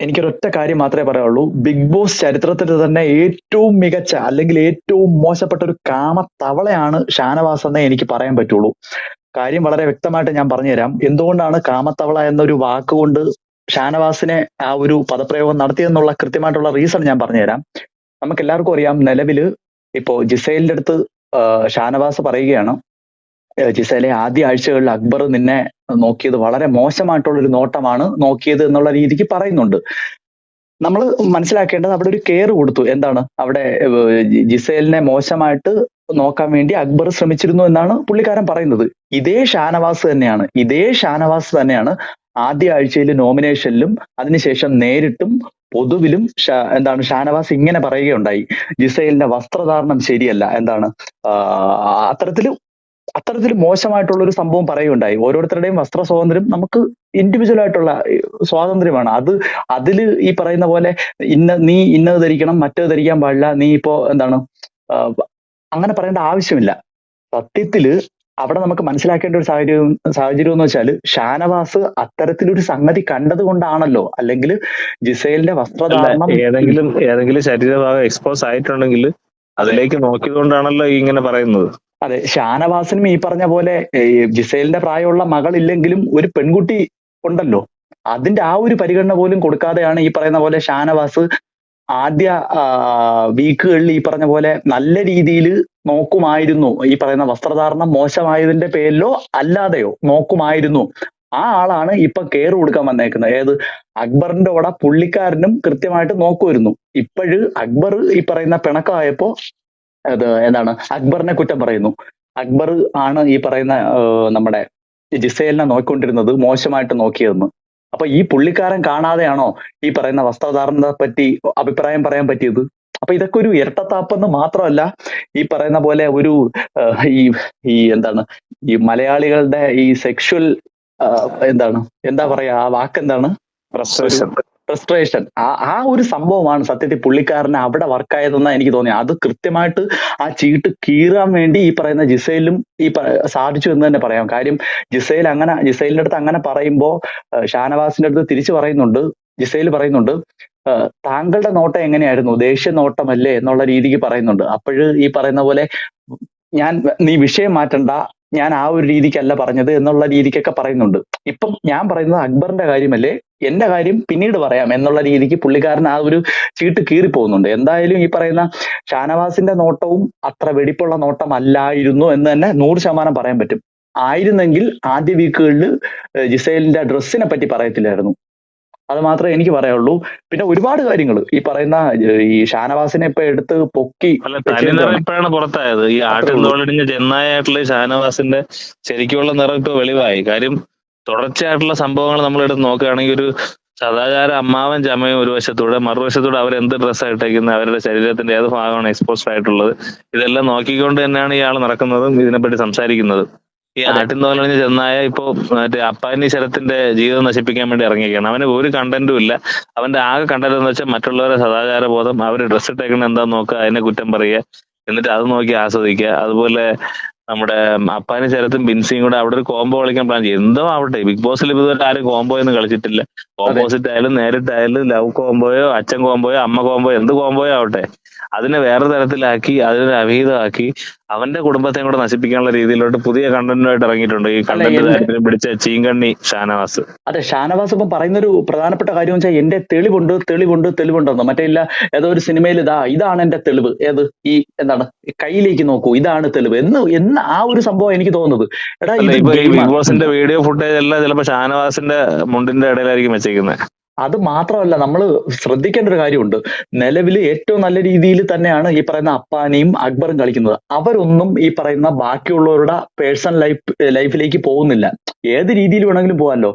എനിക്കൊരൊറ്റ കാര്യം മാത്രമേ പറയാനുള്ളൂ. ബിഗ് ബോസ് ചരിത്രത്തിൽ തന്നെ ഏറ്റവും മികച്ച അല്ലെങ്കിൽ ഏറ്റവും മോശപ്പെട്ട ഒരു കാമത്തവളയാണ് ഷാനവാസ് എന്നേ എനിക്ക് പറയാൻ പറ്റുള്ളൂ. കാര്യം വളരെ വ്യക്തമായിട്ട് ഞാൻ പറഞ്ഞുതരാം. എന്തുകൊണ്ടാണ് കാമത്തവള എന്നൊരു വാക്കുകൊണ്ട് ഷാനവാസിനെ ആ ഒരു പദപ്രയോഗം നടത്തിയെന്നുള്ള കൃത്യമായിട്ടുള്ള റീസൺ ഞാൻ പറഞ്ഞുതരാം. നമുക്ക് എല്ലാവർക്കും അറിയാം നിലവിൽ ഇപ്പോ ജിസൈലിന്റെ അടുത്ത് ഷാനവാസ് പറയുകയാണ് ഏ, ആദ്യ ആഴ്ചകളിൽ അക്ബർ നിന്നെ നോക്കിയത് വളരെ മോശമായിട്ടുള്ള ഒരു നോട്ടമാണ് നോക്കിയത് എന്നുള്ള രീതിക്ക് പറയുന്നുണ്ട്. നമ്മൾ മനസ്സിലാക്കേണ്ടത് അവിടെ ഒരു കെയർ കൊടുത്തു. എന്താണ്? അവിടെ ജിസേലിനെ മോശമായിട്ട് നോക്കാൻ വേണ്ടി അക്ബർ ശ്രമിച്ചിരുന്നു എന്നാണ് പുള്ളിക്കാരൻ പറയുന്നത്. ഇതേ ഷാനവാസ് തന്നെയാണ്. ഇതേ ഷാനവാസ് തന്നെയാണ് ആദ്യ ആഴ്ചയിൽ നോമിനേഷനിലും അതിനുശേഷം നേരിട്ടും പൊതുവിലും എന്താണ് ഷാനവാസ് ഇങ്ങനെ പറയുകയുണ്ടായി. ജിസൈലിന്റെ വസ്ത്രധാരണം ശരിയല്ല. എന്താണ്? ആഹ് അത്തരത്തിൽ അത്തരത്തിൽ മോശമായിട്ടുള്ള ഒരു സംഭവം പറയുകയുണ്ടായി. ഓരോരുത്തരുടെയും വസ്ത്ര സ്വാതന്ത്ര്യം നമുക്ക് ഇൻഡിവിജ്വൽ ആയിട്ടുള്ള സ്വാതന്ത്ര്യമാണ്. അത് അതിൽ ഈ പറയുന്ന പോലെ ഇന്ന നീ ഇന്നത് ധരിക്കണം മറ്റത് ധരിക്കാൻ പാടില്ല നീ ഇപ്പോ എന്താണ് അങ്ങനെ പറയേണ്ട ആവശ്യമില്ല. സത്യത്തിൽ അവിടെ നമുക്ക് മനസ്സിലാക്കേണ്ട ഒരു സാഹചര്യം സാഹചര്യം എന്ന് വെച്ചാൽ ഷാനവാസ് അത്തരത്തിലൊരു സംഗതി കണ്ടത് കൊണ്ടാണല്ലോ അല്ലെങ്കിൽ ജിസൈലിന്റെ വസ്ത്രധാരണം ഏതെങ്കിലും ഏതെങ്കിലും ശരീരഭാഗം എക്സ്പോസ് ആയിട്ടുണ്ടെങ്കിൽ അതിലേക്ക് നോക്കിയതുകൊണ്ടാണല്ലോ ഇങ്ങനെ പറയുന്നത്. അതെ ഷാനവാസിനും ഈ പറഞ്ഞ പോലെ ജിസേലിന്റെ പ്രായമുള്ള മകളില്ലെങ്കിലും ഒരു പെൺകുട്ടി ഉണ്ടല്ലോ. അതിന്റെ ആ ഒരു പരിഗണന പോലും കൊടുക്കാതെയാണ് ഈ പറയുന്ന പോലെ ഷാനവാസ് ആദ്യ വീക്കുകളിൽ ഈ പറഞ്ഞ പോലെ നല്ല രീതിയിൽ നോക്കുമായിരുന്നു. ഈ പറയുന്ന വസ്ത്രധാരണം മോശമായതിന്റെ പേരിലോ അല്ലാതെയോ നോക്കുമായിരുന്നു. ആ ആളാണ് ഇപ്പൊ കെയർ കൊടുക്കാൻ വന്നേക്കുന്നത്. ഏത്? അക്ബറിന്റെ കൂടെ പുള്ളിക്കാരനും കൃത്യമായിട്ട് നോക്കുമായിരുന്നു. ഇപ്പോഴ് അക്ബർ ഈ പറയുന്ന പിണക്കമായപ്പോ അത് എന്താണ്? അക്ബറിനെ കുറ്റം പറയുന്നു. അക്ബർ ആണ് ഈ പറയുന്ന നമ്മുടെ ജിസേലിനെ നോക്കിക്കൊണ്ടിരുന്നത് മോശമായിട്ട് നോക്കിയതെന്ന്. അപ്പൊ ഈ പുള്ളിക്കാരൻ കാണാതെയാണോ ഈ പറയുന്ന വസ്ത്രധാരണത്തെ പറ്റി അഭിപ്രായം പറയാൻ പറ്റിയത്? അപ്പൊ ഇതൊക്കെ ഒരു ഇരട്ടത്താപ്പെന്ന് മാത്രമല്ല ഈ പറയുന്ന പോലെ ഒരു ഈ ഈ എന്താണ് ഈ മലയാളികളുടെ ഈ സെക്ഷൽ എന്താണ് എന്താ പറയാ ആ വാക്കെന്താണ്? ഫ്രസ്ട്രേഷൻ ആ ആ ഒരു സംഭവമാണ് സത്യത്തിൽ പുള്ളിക്കാരന് അവിടെ വർക്കായതെന്നാണ് എനിക്ക് തോന്നിയത് അത് കൃത്യമായിട്ട് ആ ചീട്ട് കീറാൻ വേണ്ടി ഈ പറയുന്ന ജിസൈലും ഈ സാധിച്ചു എന്ന് തന്നെ പറയാം. കാര്യം ജിസൈൽ അങ്ങനെ ജിസൈലിന്റെ അടുത്ത് അങ്ങനെ പറയുമ്പോൾ ഷാനവാസിന്റെ അടുത്ത് തിരിച്ചു പറയുന്നുണ്ട്. ജിസൈൽ പറയുന്നുണ്ട് താങ്കളുടെ നോട്ടം എങ്ങനെയായിരുന്നു? ദേഷ്യ നോട്ടമല്ലേ എന്നുള്ള രീതിക്ക് പറയുന്നുണ്ട്. അപ്പോഴ് ഈ പറയുന്ന പോലെ ഞാൻ നീ വിഷയം മാറ്റണ്ട ഞാൻ ആ ഒരു രീതിക്കല്ല പറഞ്ഞത് എന്നുള്ള രീതിക്കൊക്കെ പറയുന്നുണ്ട്. ഇപ്പം ഞാൻ പറയുന്നത് അക്ബറിന്റെ കാര്യമല്ലേ? എന്റെ കാര്യം പിന്നീട് പറയാം എന്നുള്ള രീതിക്ക് പുള്ളിക്കാരൻ ആ ഒരു ചീട്ട് കീറി പോകുന്നുണ്ട് എന്തായാലും ഈ പറയുന്ന ഷാനവാസിന്റെ നോട്ടവും അത്ര വെടിപ്പുള്ള നോട്ടമല്ലായിരുന്നു എന്ന് തന്നെ നൂറ് ശതമാനം പറയാൻ പറ്റും. ആയിരുന്നെങ്കിൽ ആദ്യ വീക്കുകളിൽ ജിസൈലിന്റെ ഡ്രസ്സിനെ പറ്റി പറയത്തില്ലായിരുന്നു. അത് മാത്രമേ എനിക്ക് പറയുള്ളൂ പിന്നെ ഒരുപാട് കാര്യങ്ങൾ ഈ പറയുന്ന ഈ ഷാനവാസിനെ ഇപ്പൊ എടുത്ത് പൊക്കി ഇപ്പോഴാണ് പുറത്തായത്. ഈ ആട്ടിൽ. തോളടിഞ്ഞ ഷാനവാസിന്റെ ശരിക്കുള്ള നിറം ഇപ്പൊ വെളിവായി. കാര്യം തുടർച്ചയായിട്ടുള്ള സംഭവങ്ങൾ നമ്മൾ എടുത്ത് നോക്കുകയാണെങ്കിൽ ഒരു സദാചാര അമ്മാവൻ ചമയും ഒരു വശത്തൂടെ മറുവശത്തൂടെ അവർ എന്ത് ഡ്രസ്സ് ഇട്ടേക്കുന്നത് അവരുടെ ശരീരത്തിന്റെ ഏത് ഭാഗമാണ് എക്സ്പോസ്ഡ് ആയിട്ടുള്ളത് ഇതെല്ലാം നോക്കിക്കൊണ്ട് തന്നെയാണ് ഇയാൾ നടക്കുന്നതും ഇതിനെപ്പറ്റി സംസാരിക്കുന്നതും. ഈ. ആട്ടിൻ തോലണിഞ്ഞ ചെന്നായ ഇപ്പോ മറ്റേ അപ്പാനി ശരത്തിന്റെ ജീവിതം നശിപ്പിക്കാൻ വേണ്ടി ഇറങ്ങിയിരിക്കുകയാണ്. അവന് ഒരു കണ്ടന്റും ഇല്ല. അവന്റെ ആകെ കണ്ടന്റ് എന്ന് വെച്ചാൽ മറ്റുള്ളവരെ സദാചാര ബോധം അവർ ഡ്രസ്സ് ഇട്ടേക്കുന്നത് എന്താ നോക്കുക അതിനെ കുറ്റം പറയുക എന്നിട്ട് അത് നോക്കി ആസ്വദിക്കുക. അതുപോലെ നമ്മുടെ അപ്പാനും ശരത്തും ബിൻസിയും കൂടെ അവിടെ ഒരു കോംബോ കളിക്കാൻ പ്ലാൻ ചെയ്യും എന്തോ ആവട്ടെ ബിഗ് ബോസിൽ ഇതുവരെ ആരും കോംബോ ഒന്നും കളിച്ചിട്ടില്ല. ഓപ്പോസിറ്റ് ആയാലും നേരിട്ടായാലും ലവ് കോംബോയോ അച്ഛൻ കോംബോയോ അമ്മ കോംബോയോ എന്ത് കോംബോയോ ആവട്ടെ അതിനെ വേറെ തരത്തിലാക്കി അതിനെ അവിഹിതമാക്കി അവന്റെ കുടുംബത്തെയും കൂടെ നശിപ്പിക്കാനുള്ള രീതിയിലോട്ട് പുതിയ കണ്ടന്റുമായിട്ട് ഇറങ്ങിയിട്ടുണ്ട്. ഈ കണ്ടന്റ് പിടിച്ച ചീങ്കണ്ണി ഷാനവാസ്. അതെ ഷാനവാസ് ഇപ്പം പറയുന്ന ഒരു പ്രധാനപ്പെട്ട കാര്യം വെച്ചാൽ എന്റെ തെളിവുണ്ട് തെളിവുണ്ട് തെളിവുണ്ടെന്ന്. മറ്റേ ഇല്ല ഏതോ ഒരു സിനിമയിൽ ഇതാ ഇതാണ് എന്റെ തെളിവ്. ഏത്? ഈ എന്താണ്? കയ്യിലേക്ക് നോക്കൂ ഇതാണ് തെളിവ്. എന്ന് എന്ന് ആ ഒരു സംഭവം എനിക്ക് തോന്നുന്നത്. എടാ ബിഗ് ബോസിന്റെ വീഡിയോ ഫുട്ടേജ് എല്ലാം ചിലപ്പോ ഷാനവാസിന്റെ മുണ്ടിന്റെ ഇടയിലായിരിക്കും വെച്ചേക്കുന്നത് അത് മാത്രമല്ല നമ്മൾ ശ്രദ്ധിക്കേണ്ട ഒരു കാര്യമുണ്ട്. നിലവിൽ ഏറ്റവും നല്ല രീതിയിൽ തന്നെയാണ് ഈ പറയുന്ന അപ്പാനിയും അക്ബറും കളിക്കുന്നത്. അവരൊന്നും ഈ പറയുന്ന ബാക്കിയുള്ളവരുടെ പേഴ്സണൽ ലൈഫ് ലൈഫിലേക്ക് പോകുന്നില്ല. ഏത് രീതിയിൽ വേണമെങ്കിലും പോകാമല്ലോ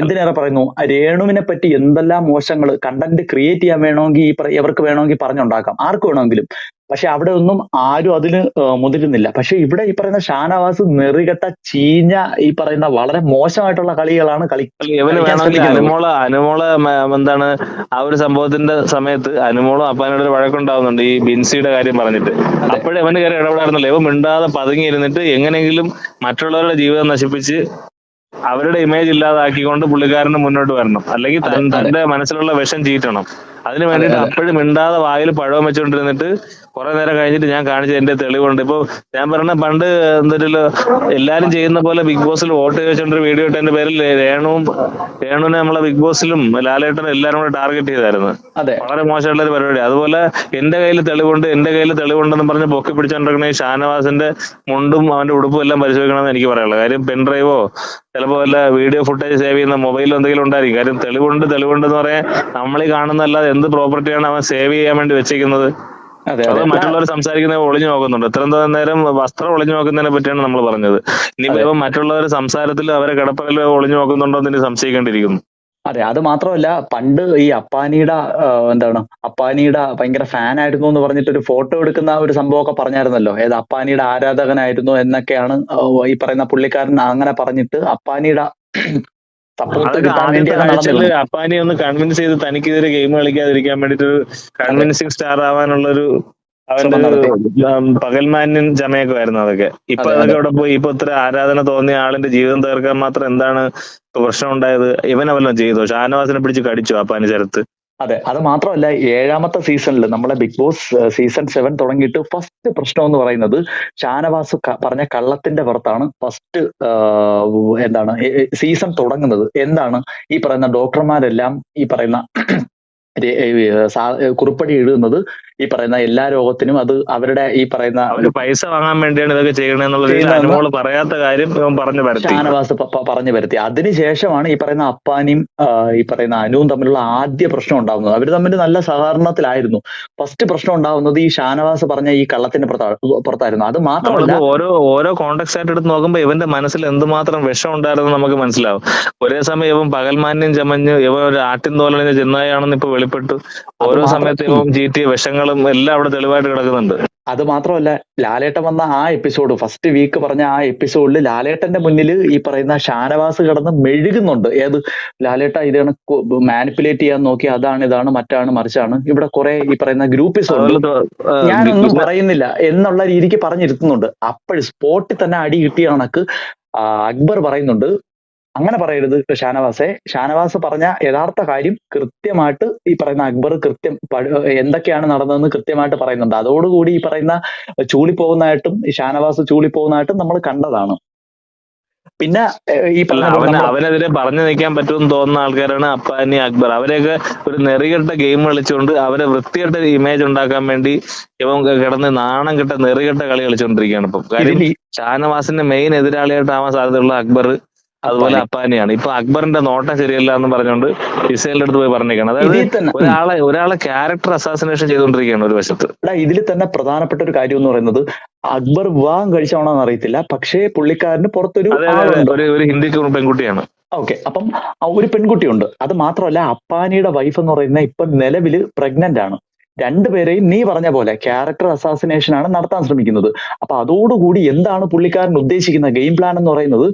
എന്തിനേറെ പറയുന്നു? രേണുവിനെ പറ്റി എന്തെല്ലാം മോശങ്ങൾ കണ്ടന്റ് ക്രിയേറ്റ് ചെയ്യാൻ വേണമെങ്കിൽ ഈ ഇവർക്ക് വേണമെങ്കിൽ പറഞ്ഞുണ്ടാക്കാം. ആർക്ക് വേണമെങ്കിലും. പക്ഷെ അവിടെ ഒന്നും ആരും അതിന് മുതിരുന്നില്ല. പക്ഷെ ഇവിടെ ഈ പറയുന്ന ഷാനവാസ് നെറികെട്ട ചീഞ്ഞ ഈ പറയുന്ന വളരെ മോശമായിട്ടുള്ള കളികളാണ് കളി. അനുമോള അനുമോള എന്താണ് ആ ഒരു സംഭവത്തിന്റെ സമയത്ത് അനുമോളും അപ്പാനോട് ഒരു വഴക്കുണ്ടാവുന്നുണ്ട് ഈ ബിൻസിയുടെ കാര്യം പറഞ്ഞിട്ട്. അപ്പോഴേ അവന് കയറി ഇടപെടാറുന്നില്ല ഇവ മിണ്ടാതെ പതുങ്ങി ഇരുന്നിട്ട് എങ്ങനെയെങ്കിലും മറ്റുള്ളവരുടെ ജീവിതം നശിപ്പിച്ച് അവരുടെ ഇമേജ് ഇല്ലാതാക്കിക്കൊണ്ട് പുള്ളിക്കാരന് മുന്നോട്ട് വരണം. അല്ലെങ്കിൽ തന്റെ മനസ്സിലുള്ള വിഷം ചീറ്റണം. അതിന് വേണ്ടിട്ട് വേണ്ടിയിട്ട് അപ്പോഴും മിണ്ടാതെ വായിൽ പഴം വെച്ചോണ്ടിരുന്നിട്ട് കുറെ നേരം കഴിഞ്ഞിട്ട് ഞാൻ കാണിച്ച എന്റെ തെളിവുണ്ട്. ഇപ്പൊ ഞാൻ പറഞ്ഞ പണ്ട് എന്തൊരു എല്ലാരും ചെയ്യുന്ന പോലെ ബിഗ് ബോസിൽ വോട്ട് ചോദിച്ചോണ്ടൊരു വീഡിയോ ഇട്ടതിന്റെ പേരിൽ രേണുവും രേണുവിനെ നമ്മളെ ബിഗ് ബോസിലും ലാലേട്ടനും എല്ലാരും കൂടെ ടാർഗറ്റ് ചെയ്തായിരുന്നു. വളരെ മോശമായിട്ടുള്ള ഒരു പരിപാടി. അതുപോലെ എന്റെ കയ്യിൽ തെളിവുണ്ട് എന്റെ കയ്യിൽ തെളിവുണ്ടെന്ന് പറഞ്ഞ് പൊക്കി പിടിച്ചോണ്ടിരിക്കുന്ന ഈ ഷാനവാസിന്റെ മുണ്ടും അവന്റെ ഉടുപ്പും എല്ലാം പരിശോധിക്കണമെന്ന് എനിക്ക് പറയാനുള്ളത് കാര്യം പെൻ ഡ്രൈവോ ചിലപ്പോ വല്ല വീഡിയോ ഫുട്ടേജ് സേവ് ചെയ്യുന്ന മൊബൈലിൽ എന്തെങ്കിലും ഉണ്ടായിരിക്കും. കാര്യം തെളിവുണ്ട് തെളിവുണ്ട് എന്ന് പറയാൻ നമ്മൾ ഈ കാണുന്നല്ലാതെ എന്ത് പ്രോപ്പർട്ടിയാണ് അവൻ സേവ് ചെയ്യാൻ വേണ്ടി വെച്ചേക്കുന്നത് അതെ മറ്റുള്ളവർ സംസാരിക്കുന്നത് ഒളിഞ്ഞു നോക്കുന്നുണ്ട്. ഇത്രയും നേരം വസ്ത്രം ഒളിഞ്ഞു നോക്കുന്നതിനെ പറ്റിയാണ് നമ്മൾ പറഞ്ഞത്. ഇനിയിപ്പോ മറ്റുള്ളവർ സംസാരത്തിൽ അവരെ കിടപ്പകൽ ഒളിഞ്ഞു നോക്കുന്നുണ്ടോ എന്ന് സംശയിക്കേണ്ടിയിരിക്കുന്നു. അതെ അത് മാത്രമല്ല പണ്ട് ഈ അപ്പാനിയുടെ എന്താണ് അപ്പാനിയുടെ ഭയങ്കര ഫാൻ ആയിരുന്നു എന്ന് പറഞ്ഞിട്ട് ഒരു ഫോട്ടോ എടുക്കുന്ന ഒരു സംഭവമൊക്കെ പറഞ്ഞായിരുന്നല്ലോ. ഏത് അപ്പാനിയുടെ ആരാധകനായിരുന്നു എന്നൊക്കെയാണ് ഈ പറയുന്ന പുള്ളിക്കാരൻ അങ്ങനെ പറഞ്ഞിട്ട് അപ്പാനിയുടെ നടന്നിരുന്നത് അപ്പാനെ ഒന്ന് കൺവിൻസ് ചെയ്ത് തനിക്കെതിരെ ഗെയിം കളിക്കാതിരിക്കാൻ വേണ്ടിട്ട് കൺവിൻസിങ് സ്റ്റാർ ആവാനുള്ള ഒരു അവന്റെ പകൽമാന്യൻ ചമയൊക്കെ ആയിരുന്നു അതൊക്കെ. ഇപ്പൊ അതെ അതൊക്കെ അവിടെ പോയി ഇപ്പൊ ഇത്ര ആരാധന തോന്നിയ ആളിന്റെ ജീവിതം തീർക്കാൻ മാത്രം എന്താണ് പ്രശ്നം ഉണ്ടായത് ഇവനെ വല്ലതും ചെയ്തോ? ഷാനവാസിനെ പിടിച്ച് കടിച്ചു അപ്പാനി ശരത്ത്? അതെ അത് മാത്രമല്ല ഏഴാമത്തെ സീസണിൽ നമ്മളെ ബിഗ് ബോസ് സീസൺ സെവൻ തുടങ്ങിയിട്ട് ഫസ്റ്റ് പ്രശ്നം എന്ന് പറയുന്നത് ഷാനവാസ് പറഞ്ഞ കള്ളത്തിന്റെ പുറത്താണ് ഫസ്റ്റ് എന്താണ് സീസൺ തുടങ്ങുന്നത്. എന്താണ്? ഈ പറയുന്ന ഡോക്ടർമാരെല്ലാം ഈ പറയുന്ന കുറിപ്പടി എഴുതുന്നത് ഈ പറയുന്ന എല്ലാ രോഗത്തിനും അത് അവരുടെ ഈ പറയുന്ന പൈസ വാങ്ങാൻ വേണ്ടിയാണ് ഇതൊക്കെ ചെയ്യുന്നതെന്ന് പറയാത്ത കാര്യം പറഞ്ഞു പരത്തി ഷാനവാസ് പറഞ്ഞു വരുത്തി. അതിനുശേഷമാണ് ഈ പറയുന്ന അപ്പാനിയും ഈ പറയുന്ന അനുവും തമ്മിലുള്ള ആദ്യ പ്രശ്നം ഉണ്ടാകുന്നത് അവർ തമ്മിൽ നല്ല സഹകരണത്തിലായിരുന്നു. ഫസ്റ്റ് പ്രശ്നം ഉണ്ടാകുന്നത് ഈ ഷാനവാസ് പറഞ്ഞ ഈ കള്ളത്തിന്റെ പുറത്തായിരുന്നു. അത് മാത്രമല്ല ഓരോ ഓരോ കോണ്ടാക്ട് ആയിട്ട് എടുത്ത് നോക്കുമ്പോൾ ഇവന്റെ മനസ്സിൽ എന്തുമാത്രം വിഷം ഉണ്ടായിരുന്നു നമുക്ക് മനസ്സിലാവും. ഒരേ സമയം ഇവൻ പകൽമാന്യം ചമഞ്ഞ് ഇവൻ ഒരു ആട്ടിൻ തോലണിഞ്ഞ ചെന്നായാണെന്ന് ഇപ്പൊ വെളിപ്പെട്ടു അത് ഓരോ സമയത്തും ജി ടി വിഷങ്ങളും എല്ലാം അവിടെ തെളിവായിട്ട് കിടക്കുന്നുണ്ട്. അത് മാത്രമല്ല ലാലേട്ടൻ വന്ന ആ എപ്പിസോഡ് ഫസ്റ്റ് വീക്ക് പറഞ്ഞ ആ എപ്പിസോഡിൽ ലാലേട്ടന്റെ മുന്നിൽ ഈ പറയുന്ന ഷാനവാസ് കിടന്ന് മെഴുകുന്നുണ്ട്. ഏത് ലാലേട്ട ഇതാണ് മാനിപ്പുലേറ്റ് ചെയ്യാൻ നോക്കി അതാണ് ഇതാണ് മറ്റാണ് മറിച്ചാണ്. ഇവിടെ കുറെ ഈ പറയുന്ന ഗ്രൂപ്പിസ് ആ, ഞാനൊന്നും പറയുന്നില്ല എന്നുള്ള രീതിക്ക് പറഞ്ഞിരുത്തുന്നുണ്ട്. അപ്പോൾ സ്പോട്ടിൽ തന്നെ അടി കിട്ടിയ കണക്ക് അക്ബർ പറയുന്നുണ്ട്. അങ്ങനെ പറയരുത് ഷാനവാസെ. ഷാനവാസ് പറഞ്ഞ യഥാർത്ഥ കാര്യം കൃത്യമായിട്ട് ഈ പറയുന്ന അക്ബർ കൃത്യം എന്തൊക്കെയാണ് നടന്നതെന്ന് കൃത്യമായിട്ട് പറയുന്നുണ്ട്. അതോടുകൂടി ഈ പറയുന്ന ചൂളി പോകുന്നതായിട്ടും ഈ ഷാനവാസ് ചൂളി പോകുന്നതായിട്ടും നമ്മൾ കണ്ടതാണ്. പിന്നെ ഈ അവനെതിരെ പറഞ്ഞു നിൽക്കാൻ പറ്റുമെന്ന് തോന്നുന്ന ആൾക്കാരാണ് അപ്പാനി അക്ബർ. അവരെയൊക്കെ ഒരു നെറികെട്ട ഗെയിം കളിച്ചുകൊണ്ട് അവരെ വൃത്തികെട്ട ഇമേജ് ഉണ്ടാക്കാൻ വേണ്ടി ഇവൻ കിടന്ന് നാണം കെട്ട നെറികെട്ട കളി കളിച്ചുകൊണ്ടിരിക്കുകയാണ് ഇപ്പം. കാര്യം ഷാനവാസിന്റെ മെയിൻ എതിരാളിയായിട്ടാവാൻ സാധ്യതയുള്ള അക്ബർ അതുപോലെ അപ്പാനി അപ്പാനിയാണ്. ഇപ്പൊ അക്ബറിന്റെ നോട്ടം ശരിയല്ല എന്ന് പറഞ്ഞുകൊണ്ട് ഇസ്രയേലിന്റെ അടുത്ത് പോയി പറഞ്ഞേക്കാണ് അതായത് ഒരാളെ ഒരാളെ ക്യാരക്ടർ അസാസിനേഷൻ ചെയ്തുകൊണ്ടിരിക്കുകയാണ് ഒരു വശത്ത്. ഇതിൽ തന്നെ പ്രധാനപ്പെട്ട ഒരു കാര്യം എന്ന് പറയുന്നത് അക്ബർ വിവാഹം കഴിച്ചാണോന്ന് അറിയത്തില്ല. പക്ഷേ പുള്ളിക്കാരന് പുറത്തൊരു ഒരു ഹിന്ദി പെൺകുട്ടിയാണ്. ഓക്കെ അപ്പം ഒരു പെൺകുട്ടിയുണ്ട്. അത് മാത്രമല്ല അപ്പാനിയുടെ വൈഫ് എന്ന് പറയുന്ന ഇപ്പൊ നിലവിൽ പ്രഗ്നന്റ് ആണ്. രണ്ടുപേരെയും നീ പറഞ്ഞ പോലെ ക്യാരക്ടർ അസാസിനേഷൻ ആണ് നടത്താൻ ശ്രമിക്കുന്നത്. അപ്പൊ അതോടുകൂടി എന്താണ് പുള്ളിക്കാരൻ ഉദ്ദേശിക്കുന്ന ഗെയിം പ്ലാൻ എന്ന് പറയുന്നത്?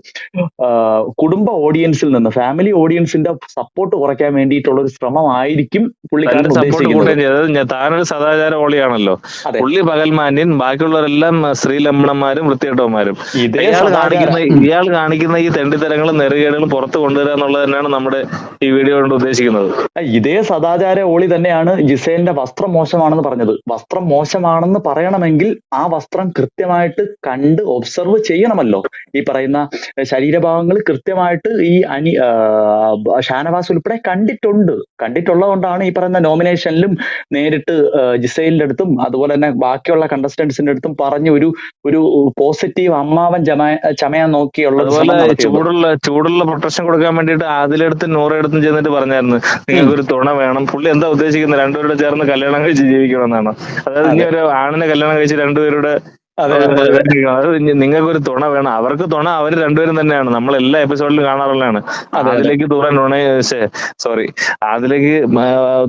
കുടുംബ ഓഡിയൻസിൽ നിന്ന് ഫാമിലി ഓഡിയൻസിന്റെ സപ്പോർട്ട് കുറയ്ക്കാൻ വേണ്ടിയിട്ടുള്ള ഒരു ശ്രമമായിരിക്കും പുള്ളിക്കാരൻ ഉദ്ദേശിക്കുന്നത്. താനൊരു സദാചാര ഓളിയാണല്ലോ. പുള്ളി പകൽമാന്യൻ ബാക്കിയുള്ളവരെല്ലാം സ്ത്രീലമ്പണന്മാരും വൃത്തികെട്ടവന്മാരും. ഇതേ ഇയാൾ കാണിക്കുന്ന ഇയാൾ കാണിക്കുന്ന ഈ തെണ്ടിത്തരങ്ങളും നെറുകേടുകളും പുറത്ത് കൊണ്ടുവരിക എന്നുള്ളത് തന്നെയാണ് നമ്മുടെ ഈ വീഡിയോ കൊണ്ട് ഉദ്ദേശിക്കുന്നത്. ഇതേ സദാചാര ഓളി തന്നെയാണ് ജിസേലിന്റെ വസ്ത്രം മോശമാണെന്ന് പറഞ്ഞത്. വസ്ത്രം മോശമാണെന്ന് പറയണമെങ്കിൽ ആ വസ്ത്രം കൃത്യമായിട്ട് കണ്ട് ഒബ്സർവ് ചെയ്യണമല്ലോ. ഈ പറയുന്ന ശരീരഭാഗങ്ങൾ കൃത്യമായിട്ട് ഈ അനി ഷാനവാസ് ഉൾപ്പെടെ കണ്ടിട്ടുണ്ട്. കണ്ടിട്ടുള്ളത് കൊണ്ടാണ് ഈ പറയുന്ന നോമിനേഷനിലും നേരിട്ട് ജിസൈലിന്റെ അടുത്തും അതുപോലെ തന്നെ ബാക്കിയുള്ള കണ്ടസ്റ്റന്റ്സിന്റെ അടുത്തും പറഞ്ഞ് ഒരു ഒരു പോസിറ്റീവ് അമ്മാവൻ ചമ ചമയാൻ നോക്കിയുള്ള ചൂടുള്ള ചൂടുള്ള പ്രൊട്ടക്ഷൻ കൊടുക്കാൻ വേണ്ടിയിട്ട് അതിലെടുത്ത് നൂറെടുത്തും ചെന്നിട്ട് പറഞ്ഞായിരുന്നു. നിങ്ങൾക്ക് ഒരു തുണ വേണം. പുള്ളി എന്താ ഉദ്ദേശിക്കുന്നത്? രണ്ടുപേരുടെ ചേർന്ന് കല്യാണം കഴിച്ച് ജീവിക്കണമെന്നാണ്. അതായത് ഇനി ഒരു ആണിനെ കല്യാണം കഴിച്ച് രണ്ടുപേരുടെ നിങ്ങൾക്ക് ഒരു തുണ വേണം. അവർക്ക് തുണ അവർ രണ്ടുപേരും തന്നെയാണ്. നമ്മൾ എല്ലാ എപ്പിസോഡിലും കാണാറുള്ളതാണ്. അതെ അതെ. അതിലേക്ക് തുണ നുണ സോറി അതിലേക്ക് തുണ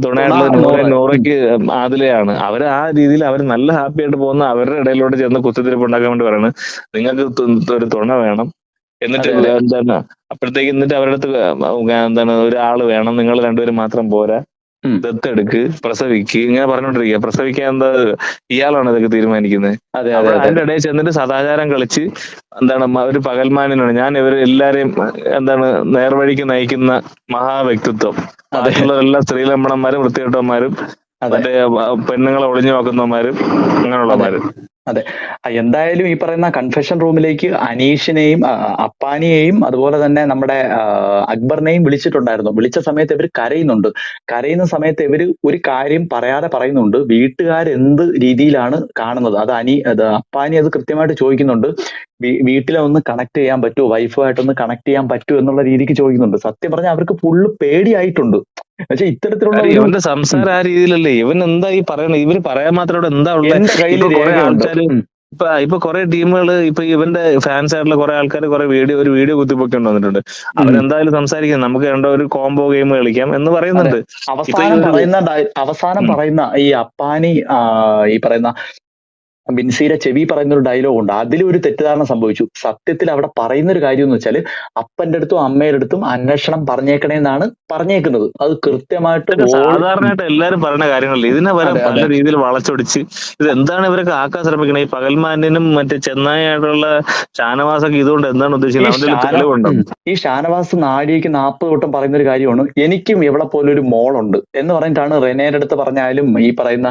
തുണയായിട്ടുള്ള നൂറ നൂറയ്ക്ക് അതിലെയാണ് അവർ ആ രീതിയിൽ അവർ നല്ല ഹാപ്പി ആയിട്ട് പോകുന്ന അവരുടെ ഇടയിലോട്ട് ചെന്ന് കുത്തിത്തിരിപ്പ് ഉണ്ടാക്കാൻ വേണ്ടി പറയണ്. നിങ്ങൾക്ക് ഒരു തുണ വേണം. എന്നിട്ട് എന്താണ്? അപ്പോഴത്തേക്ക് എന്നിട്ട് അവരുടെ അടുത്ത് എന്താണ് ഒരാൾ വേണം. നിങ്ങൾ രണ്ടുപേരും മാത്രം പോരാ. ദത്തെടുക്ക് പ്രസവിക്ക് ഇങ്ങനെ പറഞ്ഞോണ്ടിരിക്കുക പ്രസവിക്കാൻ എന്താ ഇയാളാണ് ഇതൊക്കെ തീരുമാനിക്കുന്നത് അതെ അതെ അതിന്റെ ഇടയിൽ ചെന്നിട്ട് സദാചാരം കളിച്ച് എന്താണ് ഒരു പകൽമാനാണ് ഞാൻ ഇവർ എല്ലാരെയും എന്താണ് നേർവഴിക്ക് നയിക്കുന്ന മഹാവ്യക്തിത്വം. അതിലുള്ള സ്ത്രീലമ്പണന്മാരും വൃത്തികെട്ടന്മാരും മറ്റേ പെണ്ണുങ്ങളെ ഒളിഞ്ഞു നോക്കുന്നവന്മാരും അങ്ങനെയുള്ളമാരും അതെ. എന്തായാലും ഈ പറയുന്ന കൺഫെഷൻ റൂമിലേക്ക് അനീഷിനെയും അപ്പാനിയെയും അതുപോലെ തന്നെ നമ്മുടെ അക്ബറിനെയും വിളിച്ചിട്ടുണ്ടായിരുന്നു. വിളിച്ച സമയത്ത് ഇവർ കരയുന്നുണ്ട്. കരയുന്ന സമയത്ത് ഇവർ ഒരു കാര്യം പറയാതെ പറയുന്നുണ്ട്. വീട്ടുകാർ എന്ത് രീതിയിലാണ് കാണുന്നത്? അത് അനി അപ്പാനി അത് കൃത്യമായിട്ട് ചോദിക്കുന്നുണ്ട്. വീട്ടിലെ ഒന്ന് കണക്ട് ചെയ്യാൻ പറ്റുമോ വൈഫുമായിട്ടൊന്ന് കണക്ട് ചെയ്യാൻ പറ്റുമോ എന്നുള്ള രീതിക്ക് ചോദിക്കുന്നുണ്ട്. സത്യം പറഞ്ഞാൽ അവർക്ക് ഫുള്ള് പേടിയായിട്ടുണ്ട്. പക്ഷെ ഇത്തരത്തിലുള്ള ഇവന്റെ സംസാരം ആ രീതിയിലല്ലേ? ഇവൻ എന്താ ഈ പറയണത് ഇവർ പറയാൻ മാത്രം ഇവിടെ എന്താ ഉള്ളത്? ഇപ്പൊ. ഇപ്പൊ കുറെ ടീമുകൾ ഇപ്പൊ ഇവന്റെ ഫാൻസ് ആയിട്ടുള്ള കുറെ ആൾക്കാർ കുറെ വീഡിയോ ഒരു വീഡിയോ കുത്തിപ്പൊക്കെ വന്നിട്ടുണ്ട്. അവരെന്തായാലും സംസാരിക്കും. നമുക്ക് രണ്ടോ ഒരു കോംബോ ഗെയിം കളിക്കാം എന്ന് പറയുന്നുണ്ട്. അവസാനം പറയുന്ന അവസാനം പറയുന്ന ഈ അപ്പാനി ഈ പറയുന്ന ബിൻസിയുടെ ചെവി പറയുന്ന ഒരു ഡയലോഗ് ഉണ്ട്. അതിലും ഒരു തെറ്റിദ്ധാരണ സംഭവിച്ചു. സത്യത്തിൽ അവിടെ പറയുന്ന ഒരു കാര്യം എന്ന് വെച്ചാൽ അപ്പന്റെ അടുത്തും അമ്മയുടെ അടുത്തും അന്വേഷണം പറഞ്ഞേക്കണേ എന്നാണ് പറഞ്ഞേക്കുന്നത്. അത് കൃത്യമായിട്ട് സാധാരണയായിട്ട് എല്ലാരും പറയുന്ന കാര്യങ്ങളല്ലേ? ഇതിനെ വരെ പല രീതിയിൽ വളച്ചൊടിച്ച് ഇത് എന്താണ് ഇവരൊക്കെ ആക്കാൻ ശ്രമിക്കുന്നത് ഈ പകൽമാന്യനും മറ്റേ ചെന്നായിട്ടുള്ള ഷാനവാസൊക്കെ ഇതുകൊണ്ട് എന്താണ് ഉദ്ദേശിക്കുന്നത്. ഈ ഷാനവാസ് നാടിയേക്ക് നാൽപ്പത് വട്ടം പറയുന്ന ഒരു കാര്യമാണ്. എനിക്കും ഇവിടെ പോലെ ഒരു മോളുണ്ട് എന്ന് പറഞ്ഞിട്ടാണ് റെനയുടെ അടുത്ത് പറഞ്ഞാലും ഈ പറയുന്ന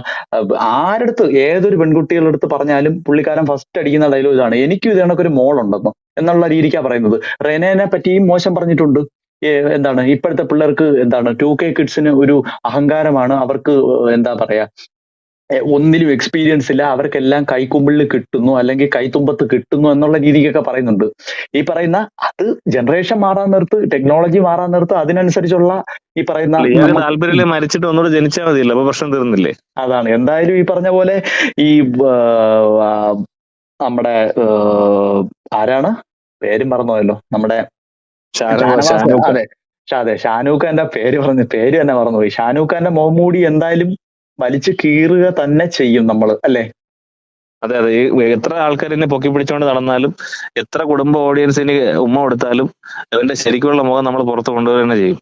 ആരടുത്ത് ഏതൊരു പെൺകുട്ടികളുടെ അടുത്ത് പറഞ്ഞാലും പുള്ളിക്കാരൻ ഫസ്റ്റ് അടിക്കുന്ന ഡയലോഗ് ഇതാണ്. എനിക്കും ഇത് കണക്കൊരു മോളുണ്ടെന്ന് എന്നുള്ള രീതിക്കാ പറയുന്നത്. റെനേനെ പറ്റിയും മോശം പറഞ്ഞിട്ടുണ്ട്. എന്താണ്? ഇപ്പോഴത്തെ പിള്ളേർക്ക് എന്താണ്? ടു കെ കിഡ്സിന് ഒരു അഹങ്കാരമാണ്. അവർക്ക് എന്താ പറയാ? ഒന്നിലും എക്സ്പീരിയൻസ് ഇല്ല. അവർക്കെല്ലാം കൈക്കുമ്പിളിൽ കിട്ടുന്നു അല്ലെങ്കിൽ കൈത്തുമ്പത്ത് കിട്ടുന്നു എന്നുള്ള രീതിക്കൊക്കെ പറയുന്നുണ്ട്. ഈ പറയുന്ന അത് ജനറേഷൻ മാറാൻ നിർത്ത് ടെക്നോളജി മാറാൻ നിർത്ത് അതിനനുസരിച്ചുള്ള ഈ പറയുന്ന മരിച്ചിട്ട് ഒന്നുകൂടെ ജനിച്ചാൽ മതിയല്ലോ അപ്പൊ പ്രശ്നം തീർന്നില്ലേ? അതാണ്. എന്തായാലും ഈ പറഞ്ഞ പോലെ ഈ നമ്മുടെ ആരാണ്? പേരും മറന്നുപോയല്ലോ. നമ്മുടെ. അതെ ഷാനൂഖാന്റെ പേര് പറഞ്ഞു പേര് തന്നെ മറന്നുപോയി. ഷാനൂഖാന്റെ മോമൂടി എന്തായാലും വലിച്ചു കീറുക തന്നെ ചെയ്യും നമ്മൾ അല്ലെ? അതെ അതെ. എത്ര ആൾക്കാർ പൊക്കി പിടിച്ചോണ്ട് നടന്നാലും എത്ര കുടുംബ ഓഡിയൻസിന് ഉമ്മ കൊടുത്താലും അവന്റെ ശരിക്കുള്ള മുഖം നമ്മൾ പുറത്തു കൊണ്ടുവരുക തന്നെ ചെയ്യും